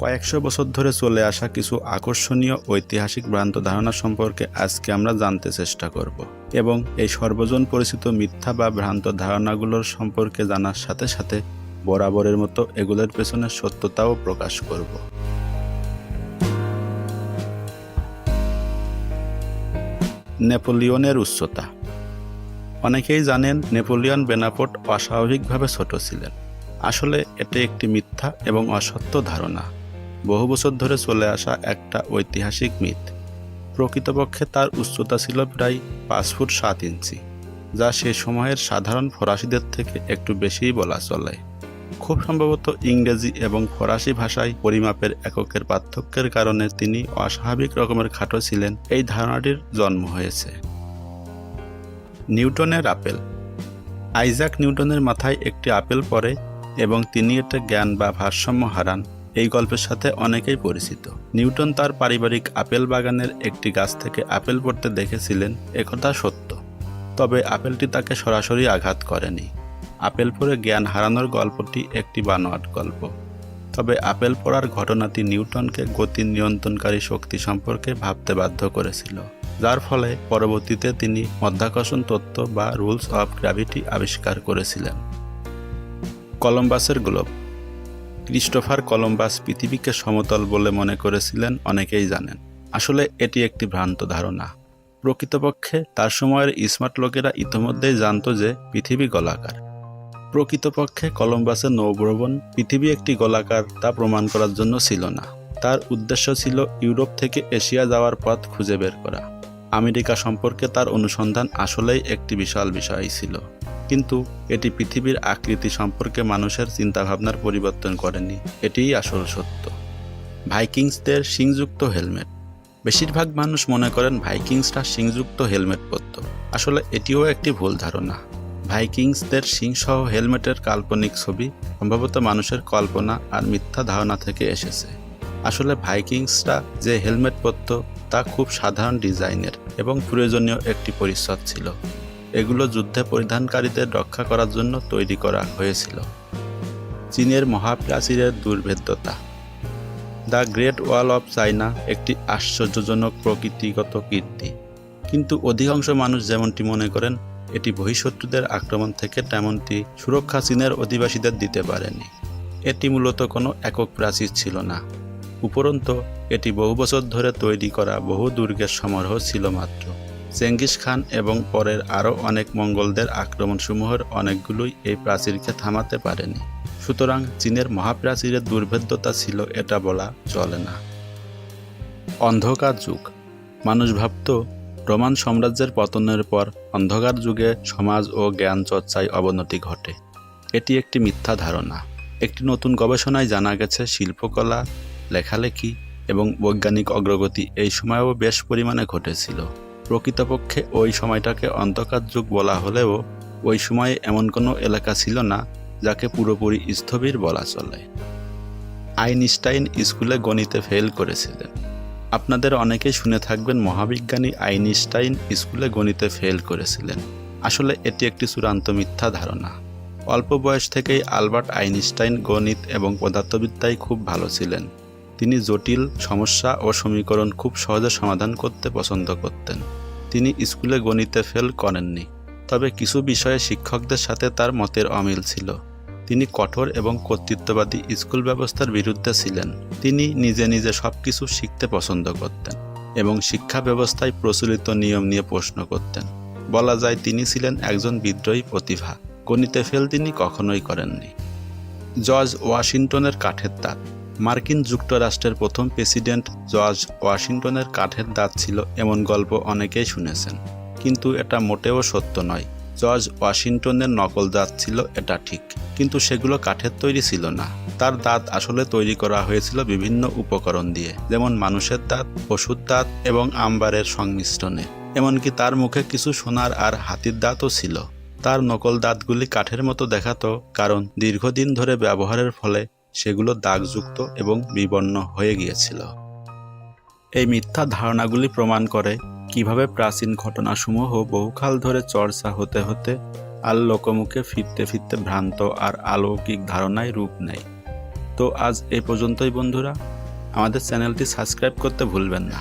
কয়েকশো বছর ধরে চলে আসা কিছু আকর্ষণীয় ঐতিহাসিক ভ্রান্ত ধারণা সম্পর্কে আজকে আমরা জানতে চেষ্টা করব এবং এই সর্বজন পরিচিত মিথ্যা বা ভ্রান্ত ধারণাগুলোর সম্পর্কে জানার সাথে সাথে বরাবরের মতো এগুলোর পেছনে সত্যতাও প্রকাশ করব। নেপোলিয়নের উচ্চতা। অনেকেই জানেন নেপোলিয়ন বেনাপোট অস্বাভাবিকভাবে ছোট ছিলেন। আসলে এটি একটি মিথ্যা এবং অসত্য ধারণা। বহু বছর ধরে চলে আসা একটা ঐতিহাসিক মিথ। প্রকৃতপক্ষে তার উচ্চতা ছিল প্রায় পাঁচ ফুট সাত ইঞ্চি, যা সে সময়ের সাধারণ ফরাসিদের থেকে একটু বেশিই বলা চলে। খুব সম্ভবত ইংরেজি এবং ফরাসি ভাষায় পরিমাপের এককের পার্থক্যের কারণে তিনি অস্বাভাবিক রকমের খাটো ছিলেন, এই ধারণাটির জন্ম হয়েছে। নিউটনের আপেল। আইজাক নিউটনের মাথায় একটি আপেল পড়ে এবং তিনি এটা জ্ঞান বা ভারসাম্য হারান। এই গল্পের সাথে অনেকেই পরিচিত। নিউটন তার পারিবারিক আপেল বাগানের একটি গাছ থেকে আপেল পড়তে দেখেছিলেন একথা সত্য। তবে আপেলটি তাকে সরাসরি আঘাত করেনি। আপেল পরে জ্ঞান হারানোর গল্পটি একটি বানোয়াট গল্প। তবে আপেল পড়ার ঘটনাটি নিউটনকে গতি নিয়ন্ত্রণকারী শক্তি সম্পর্কে ভাবতে বাধ্য করেছিল, যার ফলে পরবর্তীতে তিনি মধ্যাকর্ষণ তত্ত্ব বা রুলস অফ গ্র্যাভিটি আবিষ্কার করেছিলেন। কলম্বাসের গ্লোব ক্রিস্টোফার কলম্বাস পৃথিবীকে সমতল বলে মনে করেছিলেন অনেকেই জানেন। আসলে এটি একটি ভ্রান্ত ধারণা। প্রকৃতপক্ষে তার সময়ের স্মার্ট লোকেরা ইতিমধ্যেই জানত যে পৃথিবী গোলাকার। প্রকৃতপক্ষে কলম্বাসের নৌভ্রমণ পৃথিবী একটি গোলাকার তা প্রমাণ করার জন্য ছিল না। তার উদ্দেশ্য ছিল ইউরোপ থেকে এশিয়া যাওয়ার পথ খুঁজে বের করা। আমেরিকা সম্পর্কে তার অনুসন্ধান আসলেই একটি বিশাল বিষয় ছিল। কিন্তু এটি পৃথিবীর আকৃতি সম্পর্কে মানুষের চিন্তাভাবনার পরিবর্তন করেনি। এটিই আসল সত্য। ভাইকিংসদের শিংযুক্ত হেলমেট। বেশিরভাগ মানুষ মনে করেন ভাইকিংসরা শিংযুক্ত হেলমেট পরত। আসলে এটিও একটি ভুল ধারণা। ভাইকিংসদের সিংসহ হেলমেটের কাল্পনিক ছবি সম্ভবত মানুষের কল্পনা আর মিথ্যা ধারণা থেকে এসেছে। আসলে ভাইকিংসরা যে হেলমেট পরত তা খুব সাধারণ ডিজাইনের এবং প্রয়োজনীয় একটি পরিচ্ছদ ছিল। এগুলো যুদ্ধে পরিধানকারীদের রক্ষা করার জন্য তৈরি করা হয়েছিল। চীনের মহাপ্রাচীরের দুর্ভেদ্যতা। The great wall of China একটি আশ্চর্যজনক প্রকৃতিগত কীর্তি। কিন্তু অধিকাংশ মানুষ যেমনটি মনে করেন, এটি বহিঃশত্রুদের আক্রমণ থেকে তেমনটি সুরক্ষা চীনের অধিবাসীদের দিতে পারেনি। এটি মূলত কোনো একক প্রাচীর ছিল না। উপরন্তু, এটি বহু বছর ধরে তৈরি করা বহু দুর্গের সমারোহ ছিল মাত্র। চেঙ্গিস খান এবং পরের আরও অনেক মঙ্গলদের আক্রমণসমূহের অনেকগুলোই এই প্রাচীরকে থামাতে পারেনি। সুতরাং চীনের মহাপ্রাচীরের দুর্ভেদ্যতা ছিল এটা বলা চলে না। অন্ধকার যুগ। মানুষ ভাবত, রোমান সাম্রাজ্যের পতনের পর অন্ধকার যুগে সমাজ ও জ্ঞান চর্চায় অবনতি ঘটে। এটি একটি মিথ্যা ধারণা। একটি নতুন গবেষণায় জানা গেছে শিল্পকলা, লেখালেখি এবং বৈজ্ঞানিক অগ্রগতি এই সময়েও বেশ পরিমাণে ঘটেছিল। প্রকৃতপক্ষে ওই সময়টাকে অন্ধকার যুগ বলা হলেও ওই সময়ে এমন কোনো এলাকা ছিল না যাকে পুরোপুরি স্থবির বলা চলে। আইনস্টাইন স্কুলে গণিতে ফেল করেছিলেন। আপনাদের অনেকেই শুনে থাকবেন মহাবিজ্ঞানী আইনস্টাইন স্কুলে গণিতে ফেল করেছিলেন। আসলে এটি একটি চূড়ান্ত মিথ্যা ধারণা। অল্প বয়স থেকেই আলবার্ট আইনস্টাইন গণিত এবং পদার্থবিদ্যায় খুব ভালো ছিলেন। তিনি জটিল সমস্যা ও সমীকরণ খুব সহজে সমাধান করতে পছন্দ করতেন। তিনি স্কুলে গণিতে ফেল করেননি, তবে কিছু বিষয়ে শিক্ষকদের সাথে তার মতের অমিল ছিল। তিনি কঠোর এবং কর্তৃত্ববাদী স্কুল ব্যবস্থার বিরুদ্ধে ছিলেন। তিনি নিজে নিজে সব কিছু শিখতে পছন্দ করতেন এবং শিক্ষা ব্যবস্থায় প্রচলিত নিয়ম নিয়ে প্রশ্ন করতেন। বলা যায় তিনি ছিলেন একজন বিদ্রোহী প্রতিভা। গণিতে ফেল তিনি কখনোই করেননি। জর্জ ওয়াশিংটনের কাঠের দাঁত মার্কিন যুক্তরাষ্ট্রের প্রথম প্রেসিডেন্ট জর্জ ওয়াশিংটনের কাঠের দাঁত ছিল এমন গল্প অনেকেই শুনেছেন। কিন্তু এটা মোটেও সত্য নয়। জর্জ ওয়াশিংটনের নকল দাঁত ছিল, এটা ঠিক। কিন্তু সেগুলো কাঠের তৈরি ছিল না। তার দাঁত আসলে তৈরি করা হয়েছিল বিভিন্ন উপকরণ দিয়ে, যেমন মানুষের দাঁত, পশুর দাঁত এবং আম্বারের সংমিশ্রণে। এমনকি তার মুখে কিছু সোনার আর হাতির দাঁতও ছিল। তার নকল দাঁতগুলি কাঠের মতো দেখাতো, কারণ দীর্ঘদিন ধরে ব্যবহারের ফলে সেগুলো দাগযুক্ত এবং বিবর্ণ হয়ে গিয়েছিল। এই মিথ্যা ধারণাগুলি প্রমাণ করে কীভাবে প্রাচীন ঘটনাসমূহ বহুকাল ধরে চর্চা হতে হতে আর লোকমুখে ফিরতে ফিরতে ভ্রান্ত আর আলৌকিক ধারণায় রূপ নেয়। তো আজ এই পর্যন্তই বন্ধুরা। আমাদের চ্যানেলটি সাবস্ক্রাইব করতে ভুলবেন না।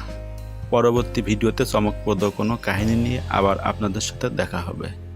পরবর্তী ভিডিওতে চমকপ্রদ কোনো কাহিনী নিয়ে আবার আপনাদের সাথে দেখা হবে।